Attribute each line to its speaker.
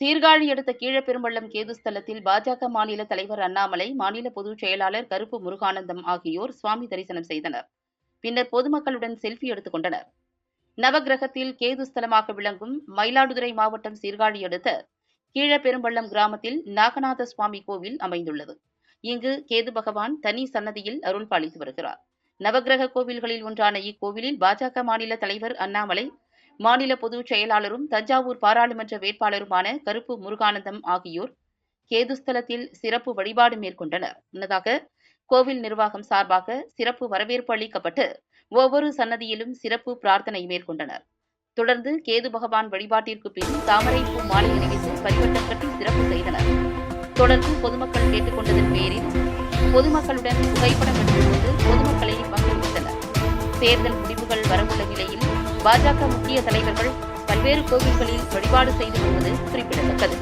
Speaker 1: சீர்காழி அடுத்த கீழப்பெரும்பள்ளம் கேதுஸ்தலத்தில் பாஜக மாநில தலைவர் அண்ணாமலை மாநில பொதுச் செயலாளர் கருப்பு முருகானந்தம் ஆகியோர் சுவாமி தரிசனம் செய்தனர். பின்னர் பொதுமக்களுடன் செல்ஃபி எடுத்துக் கொண்டனர். நவகிரகத்தில் கேதுஸ்தலமாக விளங்கும் மயிலாடுதுறை மாவட்டம் சீர்காழி அடுத்த கீழப்பெரும்பள்ளம் கிராமத்தில் நாகநாத சுவாமி கோவில் அமைந்துள்ளது. இங்கு கேது பகவான் தனி சன்னதியில் அருள் பாலித்து வருகிறார். நவகிரக கோவில்களில் ஒன்றான இக்கோவிலில் பாஜக மாநில தலைவர் அண்ணாமலை மாநில பொதுச் செயலாளரும் தஞ்சாவூர் பாராளுமன்ற வேட்பாளருமான கருப்பு முருகானந்தம் ஆகியோர் கேதுஸ்தலத்தில் சிறப்பு வழிபாடு மேற்கொண்டனர். முன்னதாக கோவில் நிர்வாகம் சார்பாக சிறப்பு வரவேற்பு அளிக்கப்பட்டு ஒவ்வொரு சன்னதியிலும் சிறப்பு பிரார்த்தனை மேற்கொண்டனர். தொடர்ந்து கேது பகவான் வழிபாட்டிற்கு பின் தாமரை பூ மாலை அணிவித்து பரிவட்டம் கட்டி சிறப்பு செய்தனர். தொடர்ந்து பொதுமக்கள் கேட்டுக்கொண்டதன் பேரில் பொதுமக்களுடன் புகைப்படம் எடுத்துக்கொண்டு பொதுமக்களை மகிழ்வித்தனர் தேர்தல் முடிவுகள் வரவுள்ள நிலையில் பாஜக முக்கிய தலைவர்கள் பல்வேறு கோவில்களில் வழிபாடு செய்து வருவது குறிப்பிடத்தக்கது.